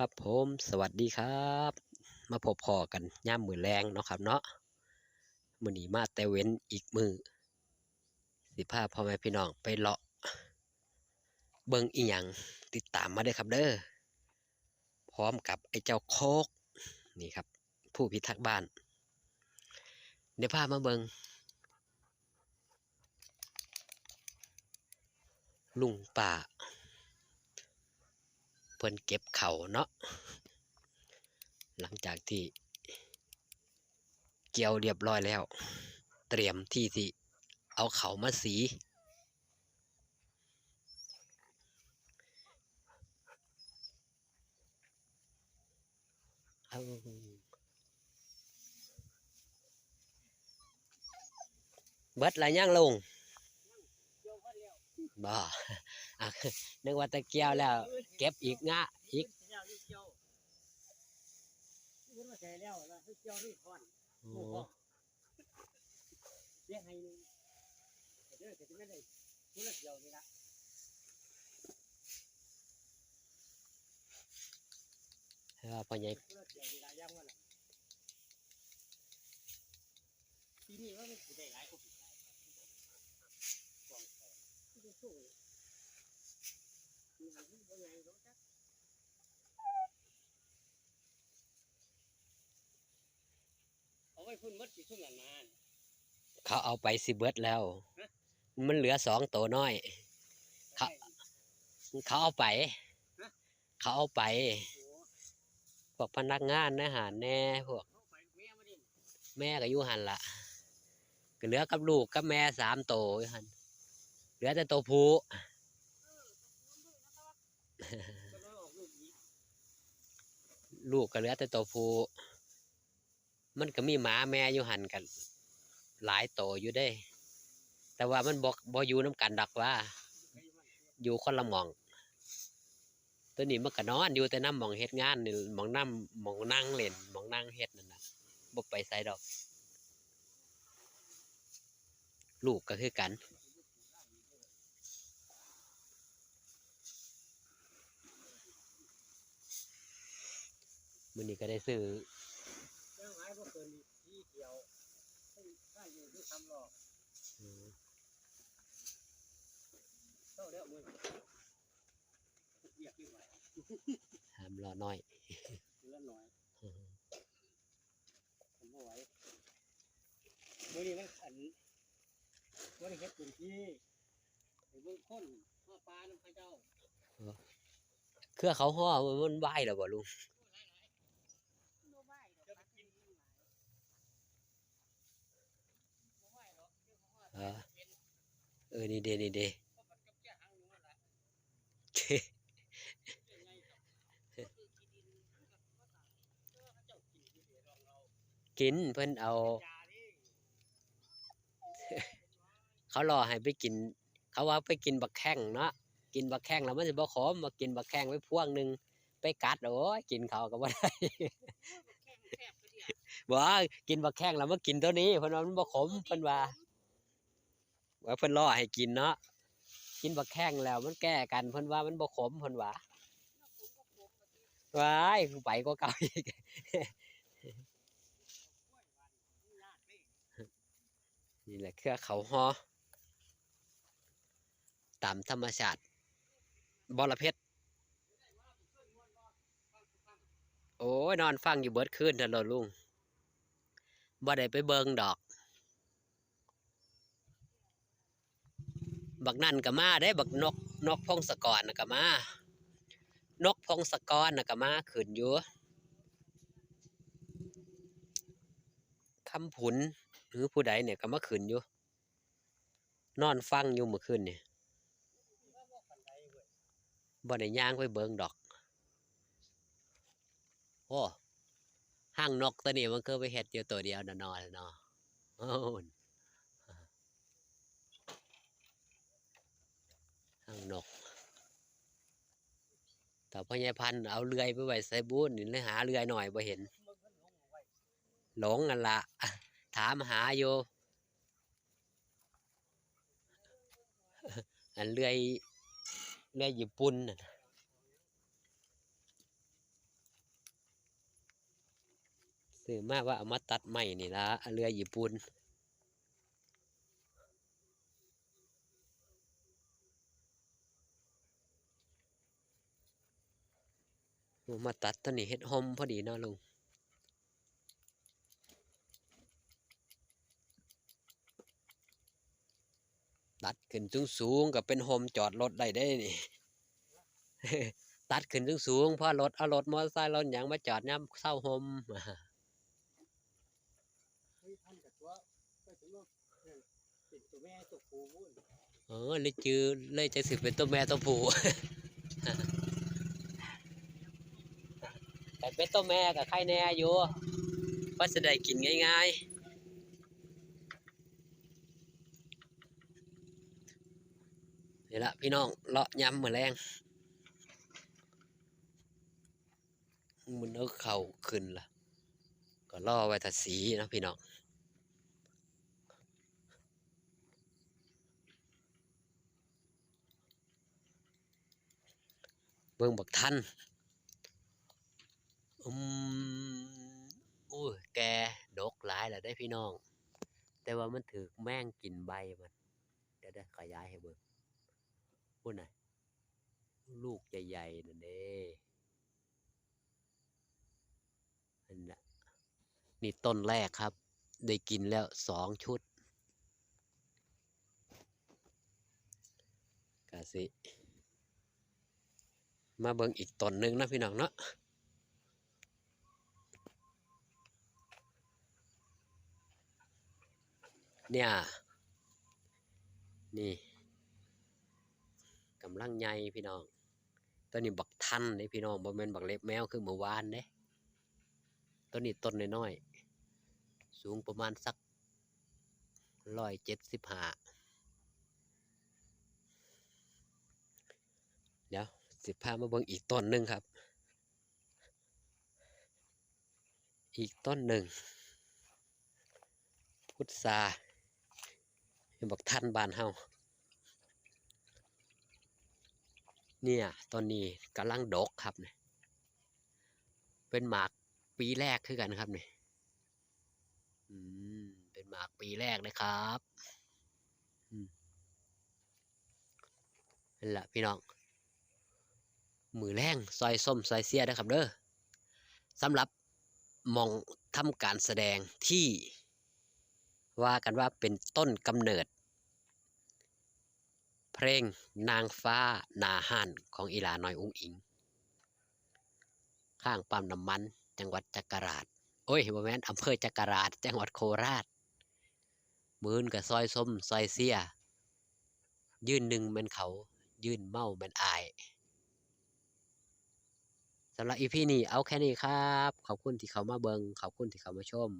ครับผมสวัสดีครับ มาพบพอกันย่ามมือแรงเนาะครับเนาะมือนีมาแต่เว้นอีกมือสิพาพพ่อแม่พี่น้องไปเลาะ เบิงอีหยังติดตามมาเด้ครับเด้อพร้อมกับไอ้เจ้าโคกนี่ครับ ผู้พิทักษ์บ้านเดี๋ยวพามาเบิงลุงป่า พิ่นเก็บเขาเนาะหลังจากที่ เกี่ยวเรียบร้อยแล้ว เตรียมที่ที่เอาเขามาสี เอาเบิดอะไรยังลงบ่อะ นึกว่าตะเกียวแล้ว เก็บอีกงะอีกเอนโอ้โหเลี้ยงให้นึงเดี๋ยวจะไม่ได้ทุเรศเดียวนี่ละให้ว่าพ่อใหญ่ทุเรศเดียวนี่ลย่างว่าละปีนี้ว่ามันสิได้หลายคนปีกายกองแขนที่จะสู้มีอะไรที่บ่ใหญ่หรอกจ้ะเอาไว้ พุ่นมัดกี่ช่วงนั้นมาเขาเอาไปสิเบิดแล้วฮะมันเหลือสองตัวน้อยครับเขาเอาไปฮะเขาเอาไปโอ้พวกพนักงานนะหารแน่พวกเขาไปแม่มาดิแม่ก็อยู่หันละก็เหลือกับลูกกับแม่สามตัวอยู่หันเหลือแต่ตัวผู้ก็น้อยออกลูกอีกลูกก็เหลือแต่ตัวผู้ มันก็มีหมาแม่อยู่หันกัน หลายตัวอยู่ได้ แต่ว่ามันบอกบออยู่น้ำกันดักว่า อยู่คนละหมอง ตัวนี้มันก็นอนอยู่แต่น้ำมองเฮ็ดงานนี่มองน้ำมองนั่งเล่นมองนั่งเฮ็ดนั่นนะบ่ไปไสดอก ลูกก็คือกันมื้อนี้ก็ได้ซื้อ เจ้าหายบ่เกินที่เดียวให้ข้าอยู่ที่ทำหรอก อืม เท่าแล้วมือเรียกอยู่ไว้ หามรอน้อยเหลือหน่อยผมบ่ไหวมื้อนี้มันขันบ่ได้เฮ็ดพื้นที่ไปเบิ่งคนมาปลาน้ำพระเจ้าเครือเขาห่อมันมันไหวแล้วบ่ลุงบ่ไหวดอกกินบ่ไหวหรอกเดี๋ยวเขาว่าเออเออ นี่เด้นี่เด้ กินเออเขาเจ้ากินอยู่อนเพิ่นเอา เขารอให้ไปกิน เขาว่าไปกินบักแข้งเนาะกินบักแข้งแล้วมันสิบ่ขมมากินบักแข้งไว้พวงหนึ่งไปกัดโอ้ยกินเขาก็บ่ได้บไปเดียวบ่กินบักแข้งแล้วมากินตัวนี้เพิ่นว่ามันบ่ขมเพิ่นว่าว่าเพิ่นรอให้กินเนาะ กินบักแข้งแล้ว มันแก้กันเพิ่นว่ามันบ่ขมเพิ่นว่าว้ายไปก็เก่าอีกนี่แหละเครือเขาฮอตามธรรมชาติบอระเพ็ดโอ้ยนอนฟังอยู่เบิดคืนทันโลลุงบ่ได้ไปเบิงดอก บักนั่นก็มาได้บักนกนกพงศกรนะก็มานกพงศกรนะก็มาขึ้นอยู่คำผุนหรือผู้ใดเนี่ยก็มาขึ้นอยู่ นอนฟังอยู่เมื่อคืนเนี่ยบ่ได้ย่างไปเบิงดอก โอ้ห้างนกตัวนี้มันก็ไปเฮ็ดอยู่ตัวเดียวนะนอนเนาะโอ้น พญพันธ์เอาเรือยไปไว้ใส่บุญนี่เลยหาเรือยหน่อยบ่เห็น หลงกันละถามหาโยอันเรือยเรือยญี่ปุ่นน่ะซื้อมาว่าเอามาตัดใหม่นี่ละเรือญี่ปุ่น เอามาตัดตัวนี้เฮ็ดห่มพอดีเนาะลุงตัดขึ้นสูงสูงๆก็เป็นโฮมจอดรถได้ได้นี่ ตัดขึ้นสูงสูงเพราะรถเอารถมอเตอร์ไซค์รถหยังมาจอดย่ำเศร้าโฮมเฮ้ยท่านกับตัวไปถึงว่าเนี่ยเป็นตัวแม่ตัวผู้วุ่นเออเลยจือเลยจะสิเป็นตัวแม่ตัวผู้ แต่เป็นตัวแม่กับใครแน่อยู่ก็จะได้กินง่ายๆนี่ละพี่น้องเลาะย้ำเหมือแรงมันเอาเข่าขึ้นล่ะ ก็ล่อไว้ทาสีนะพี่น้องเบิ่งบักทัน อืมโอ้ยแกดกหลายแล้วได้พี่น้อง แต่ว่ามันถือแม่งกินใบมันเดี๋ยวได้ขยายให้เบิ่งพูดหน่อยลูกใหญ่ๆนั่นเด้นั่นแหละนี่ต้นแรกครับ ได้กินแล้วสองชุดกะสิ มาเบิ่งอีกต้นหนึ่งนะพี่น้องเนาะ เนี่ย นี่กำลังใหญ่พี่น้องตัวนี้บักทันเลยพี่น้องบ่แม่นบักเล็บแมวคือเมื่อวานเด้ตัวนี้ต้นน้อยๆสูงประมาณสักร้อยเจ็ดสิบห้าเดี๋ยวสิบพามาเบิ่งอีกต้นหนึ่งครับ อีกต้นหนึ่งพุทรา นบอกท่านบานเฮาเนี่ยต้นนี้กำลังดกครับเนี่ยเป็นหมากปีแรกคือกันครับเนี่ยอืมเป็นหมากปีแรกเลยครับอืมนั่นแหละพี่น้อง มือแรงซอยส้มซอยเสียนะครับเด้อสำหรับมองทำการแสดงที่ว่ากันว่าเป็นต้นกำเนิด เพลงนางฟ้านาหันของอีหลาน้อยอุ้งอิง ข้างปั๊มน้ำมัน จังหวัดจักราชโอ้ยบ่แม่นอำเภอจักราชจังหวัดโคราช มือนกับซอยส้มซอยเสีย ยืนหนึ่งมันเขา ยืนเมาแมันอายสำหรับอีพีนี้เอาแค่นี้ครับ ขอบคุณที่เขามาเบิงขอบคุณที่เขามาชม